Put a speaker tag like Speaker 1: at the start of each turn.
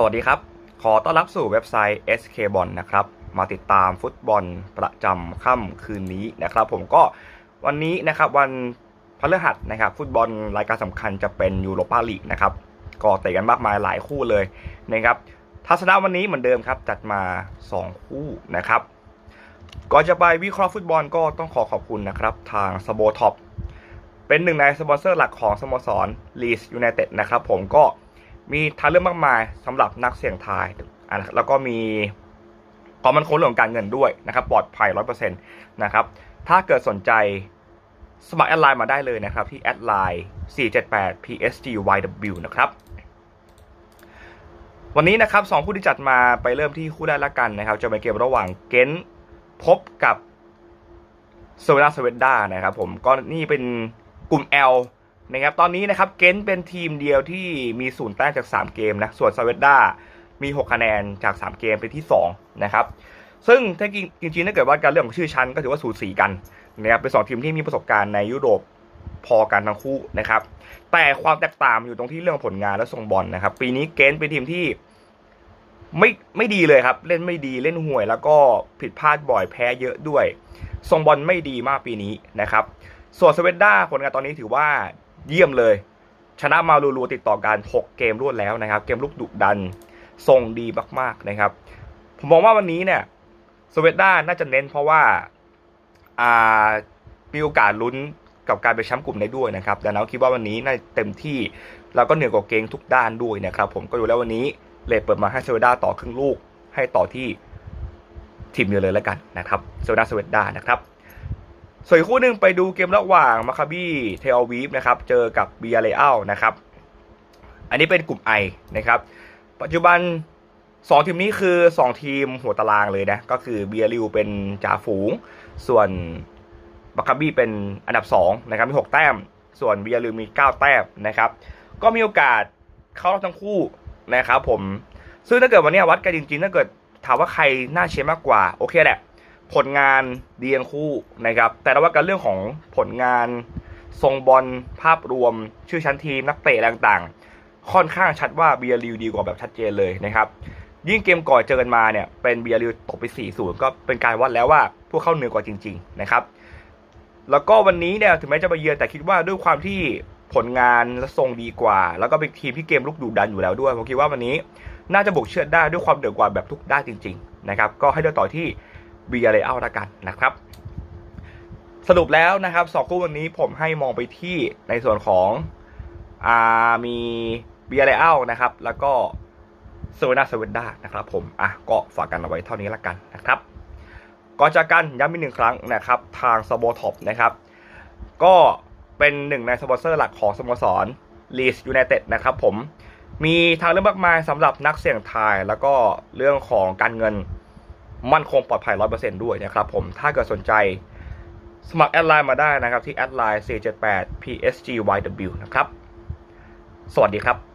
Speaker 1: สวัสดีครับ ขอต้อนรับสู่เว็บไซต์ SK b o l นะครับ มาติดตามฟุตบอลประจำค่ำคืนนี้นะครับ ผมก็วันนี้นะครับวันพฤหัสนะครับ ฟุตบอลรายการสำคัญจะเป็นยูโรปาลีกนะครับก็เตะกันมากมายหลายคู่เลยนะครับทัศนะวันนี้เหมือนเดิมครับจัดมา 2 คู่นะครับ ก่อนจะไปวิเคราะห์ฟุตบอลก็ต้องขอขอบคุณนะครับ ทางสโบท็อปเป็นหนึ่งในสปอนเซอร์หลักของสโมสรลีสยูไนเต็ดนะครับ ผมก็ มีทางเลือกมากมายสำหรับนักเสี่ยงทายอะแล้วก็มีความมั่นคงเรื่องของการเงินด้วยนะครับ ปลอดภัย100%นต์นะครับ ถ้าเกิดสนใจสมัครแอดไลน์มาได้เลยนะครับ ที่แอดไลน์478 psgyw นะครับ วันนี้นะครับสองคู่ที่จัดมาไปเริ่มที่คู่แรกละกันนะครับ จะเป็นเกมระหว่างเกนพบกับสเวนาสเวนด้านะครับผมก็นี่เป็นกลุ่ม L นะครับตอนนี้นะครับเกนเป็นทีมเดียวที่มีศูนย์แต้มจาก 3 เกมนะส่วนสเวนด้ามี 6 คะแนนจาก 3 เกมเป็นที่2นะครับซึ่งถ้าจริงๆถ้าเกิดว่าการเรื่องของชื่อชั้นก็ถือว่าสูสีกันนะครับเป็นสองทีมที่มีประสบการณ์ในยุโรปพอกันทั้งคู่นะครับ แต่ความแตกต่างอยู่ตรงที่เรื่องผลงานและทรงบอลนะครับ ปีนี้เกนเป็นทีมที่ไม่ไม่ดีเลยครับ เล่นไม่ดีเล่นห่วย แล้วก็ผิดพลาดบ่อยแพ้เยอะด้วยทรงบอลไม่ดีมากปีนี้นะครับ ส่วนสเวนด้าผลงานตอนนี้ถือว่า เยี่ยมเลย ชนะมาลูลูติดต่อกัน 6 เกมรวดแล้วนะครับ เกมลุกดุดันทรงดีมากๆนะครับ ผมมองว่าวันนี้เนี่ยสเวนด้าน่าจะเน้นเพราะว่าอ่ามีโอกาสลุ้นกับการไปนแชมป์กลุ่มได้ด้วยนะครับแต่เราคิดว่าวันนี้น่าจะเต็มที่แล้วก็เหนือกว่าเกงทุกด้านด้วยนะครับ ผมก็ดูแล้ววันนี้เลทเปิดมาให้เซเวด้าต่อครึ่งลูกให้ต่อที่ทีมเดียวเลยแล้วกันนะครับเซเวด้าเซเวด้านะครับ ส่วนอีกคู่หนึ่งไปดูเกมระหว่างมาคาบี้เทลวีฟนะครับเจอกับเบียเรอัลนะครับอันนี้เป็นกลุ่ม I นะครับ ปัจจุบัน 2 ทีมนี้คือ 2 ทีมหัวตารางเลยนะ ก็คือเบียริวเป็นจ่าฝูง ส่วนมาคาบี้เป็นอันดับ 2 นะครับ มี 6 แต้ม ส่วนเบียริวมี 9 แต้มนะครับ ก็มีโอกาสเข้ารอบทั้งคู่นะครับผม ซึ่งถ้าเกิดวันนี้วัดกันจริงๆ ถ้าเกิดถามว่าใครน่าเชียร์มากกว่า โอเคแหละ ผลงานดีทั้งคู่นะครับ แต่เราว่ากันเรื่องของผลงานทรงบอลภาพรวม ชื่อชั้นทีมนักเตะต่างๆ ค่อนข้างชัดว่าเบียริวดีกว่าแบบชัดเจนเลยนะครับ ยิ่งเกมก่อนเจอกันมาเนี่ยเป็นเบียริวตกไป 4-0 ก็เป็นการวัดแล้วว่าพวกเขาเหนือกว่าจริง ๆ นะครับ แล้วก็วันนี้เนี่ยถึงแม้จะไปเยือนแต่คิดว่าด้วยความที่ผลงานและทรงดีกว่า แล้วก็เป็นทีมที่เกมลุกดุดันอยู่แล้วด้วยผมคิดว่าวันนี้น่าจะบุกเชือดได้ด้วยความเดือดกว่าแบบทุกด้านจริง ๆ นะครับ ก็ให้เดินต่อที่ เบียร์เรอัลละกันนะครับ สรุปแล้วนะครับสองคู่วันนี้ผมให้มองไปที่ในส่วนของอามีเบียร์เรอัลนะครับ แล้วก็เซเวนาเซเวนด้านะครับผมอะก็ฝากกันเอาไว้เท่านี้ละกันนะครับก่อนจากกันย้ำอีกหนึ่งครั้งนะครับทางสโบท็อปนะครับ ก็เป็นหนึ่งในสปอนเซอร์หลักของสโมสรลีสยูไนเต็ดนะครับผมมีทางเลือกมากมายสำหรับนักเสี่ยงทาย แล้วก็เรื่องของการเงิน มั่นคงปลอดภัย 100%ด้วยนะครับผมถ้าเกิดสนใจสมัครแอดไลน์มาได้นะครับที่แอดไลน์478 psgyw นะครับ สวัสดีครับ